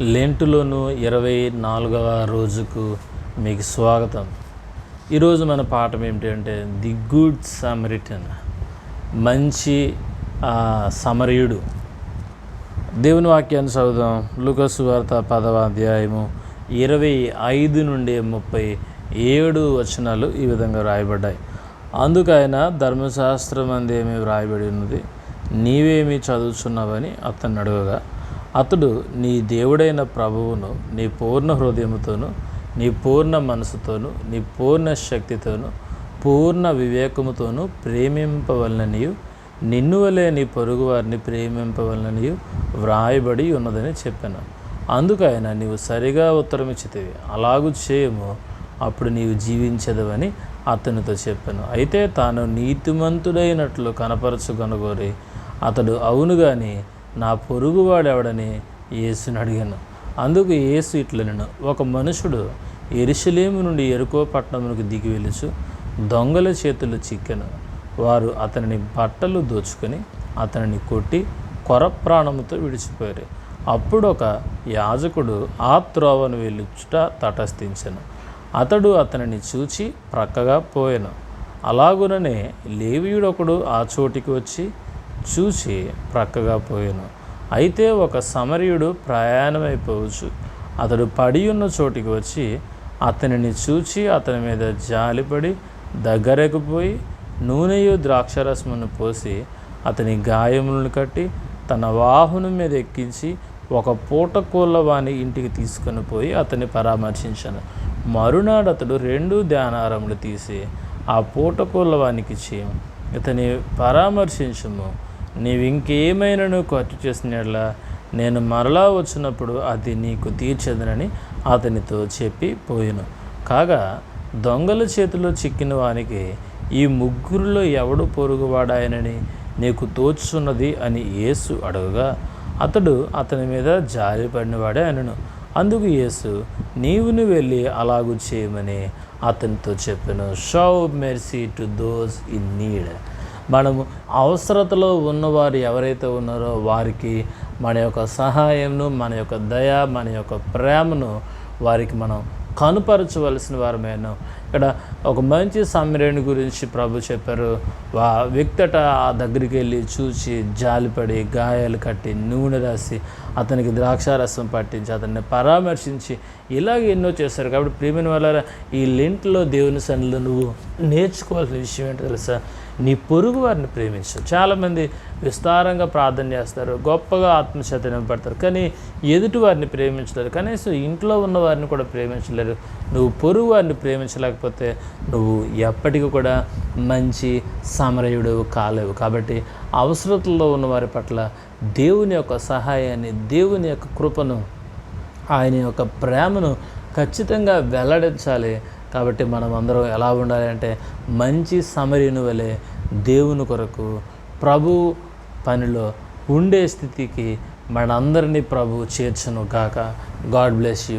లెంటులోను ఇరవై నాలుగవ రోజుకు మీకు స్వాగతం. ఈరోజు మన పాఠం ఏమిటంటే ది గుడ్ సమరిటన్ మంచి సమరయుడు. దేవుని వాక్యాన్ని చదువుదాం. లుకసు వార్త పదవ అధ్యాయము ఇరవై ఐదు నుండి ముప్పై ఏడు వచనాలు ఈ విధంగా రాయబడ్డాయి అందుకైనా ధర్మశాస్త్రం అందేమి వ్రాయబడి ఉన్నది? నీవేమి చదువుచున్నావని అతను అడుగగా అతడు నీ దేవుడైన ప్రభువును నీ పూర్ణ హృదయముతోను నీ పూర్ణ మనసుతోను నీ పూర్ణ శక్తితోను పూర్ణ వివేకముతోను ప్రేమింపవలననియు నిన్ను వలే నీ పొరుగు వారిని ప్రేమింపవలననియు వ్రాయబడి ఉన్నదని చెప్పాను. అందుకైనా నీవు సరిగా ఉత్తరం ఇచ్చితివి. అలాగు చేయము అప్పుడు నీవు జీవించదవని అతనితో చెప్పాను. అయితే తాను నీతిమంతుడైనట్లు కనపరచుకొనగోరి అతడు అవును కానీ నా పొరుగువాడెవడని యేసుని అడిగాను. అందుకు యేసు ఇట్లనను ఒక మనుషుడు ఎరుషలేము నుండి ఎరుకో పట్టణమునకు దిగి వెలుచు దొంగల చేతులు చిక్కెను. వారు అతనిని బట్టలు దోచుకొని అతనిని కొట్టి కొర ప్రాణముతో విడిచిపోయారు. అప్పుడు ఒక యాజకుడు ఆ త్రోవను వెళ్ళుచుట తటస్థించను. అతడు అతనిని చూచి ప్రక్కగా పోయాను. అలాగుననే లేవీయుడొకడు ఆ చోటికి వచ్చి చూసి ప్రక్కగా పోయాను. అయితే ఒక సమరయుడు ప్రయాణమైపోవచ్చు. అతడు పడి ఉన్న చోటికి వచ్చి అతనిని చూచి అతని మీద జాలిపడి దగ్గరకు పోయి నూనెయు ద్రాక్షరసమును పోసి అతని గాయములను కట్టి తన వాహనం మీద ఎక్కించి ఒక పూట కోళ్ళవాణి ఇంటికి తీసుకొని పోయి అతన్ని పరామర్శించాను. మరునాడు అతడు రెండు ధ్యానారములు తీసి ఆ పూట కోళ్ళవానికి ఇచ్చి ఇతని పరామర్శించము. నీవింకేమైనా నువ్వు ఖర్చు చేసినట్లా నేను మరలా వచ్చినప్పుడు అది నీకు తీర్చదనని అతనితో చెప్పి పోయిను. కాగా దొంగల చేతిలో చిక్కిన వానికి ఈ ముగ్గురులో ఎవడు పొరుగువాడాయనని నీకు తోచున్నది అని యేసు అడగగా అతడు అతని మీద జారిపడినవాడే అనను. అందుకు యేసు నీవును వెళ్ళి అలాగు చేయమని అతనితో చెప్పాను. Show mercy to those in need మనము అవసరతలో ఉన్నవారు ఎవరైతే ఉన్నారో వారికి మన యొక్క సహాయంను మన యొక్క దయ మన యొక్క ప్రేమను వారికి మనం కనుపరచవలసిన వారమేను ఇక్కడ ఒక మంచి సమరేణి గురించి ప్రభు చెప్పారు. వా వ్యక్తట ఆ దగ్గరికి వెళ్ళి చూసి జాలిపడి గాయాలు కట్టి నూనె రాసి అతనికి ద్రాక్షారసం పట్టించి అతన్ని పరామర్శించి ఇలాగ ఎన్నో చేశారు. కాబట్టి ప్రేమిని వల్ల ఈ లింట్లో దేవుని సన్నిలో నువ్వు నేర్చుకోవాల్సిన విషయం ఏంటో తెలుసా? నీ పొరుగు వారిని ప్రేమించు. చాలామంది విస్తారంగా ప్రార్థన చేస్తారు గొప్పగా ఆత్మశాత నింపడతారు కానీ ఎదుటి వారిని ప్రేమించలేరు కనీసం ఇంట్లో ఉన్న వారిని కూడా ప్రేమించలేరు. నువ్వు పొరుగు వారిని ప్రేమించలేక లేకపోతే నువ్వు ఎప్పటికీ కూడా మంచి సమరయుడు కాలేవు. కాబట్టి అవసరతల్లో ఉన్న వారి పట్ల దేవుని యొక్క సహాయాన్ని దేవుని యొక్క కృపను ఆయన యొక్క ప్రేమను ఖచ్చితంగా వెల్లడించాలి. కాబట్టి మనం అందరం ఎలా ఉండాలి అంటే మంచి సమరిని వలె దేవుని కొరకు ప్రభు పనిలో ఉండే స్థితికి మనందరినీ ప్రభు చేర్చును గాక. God bless you.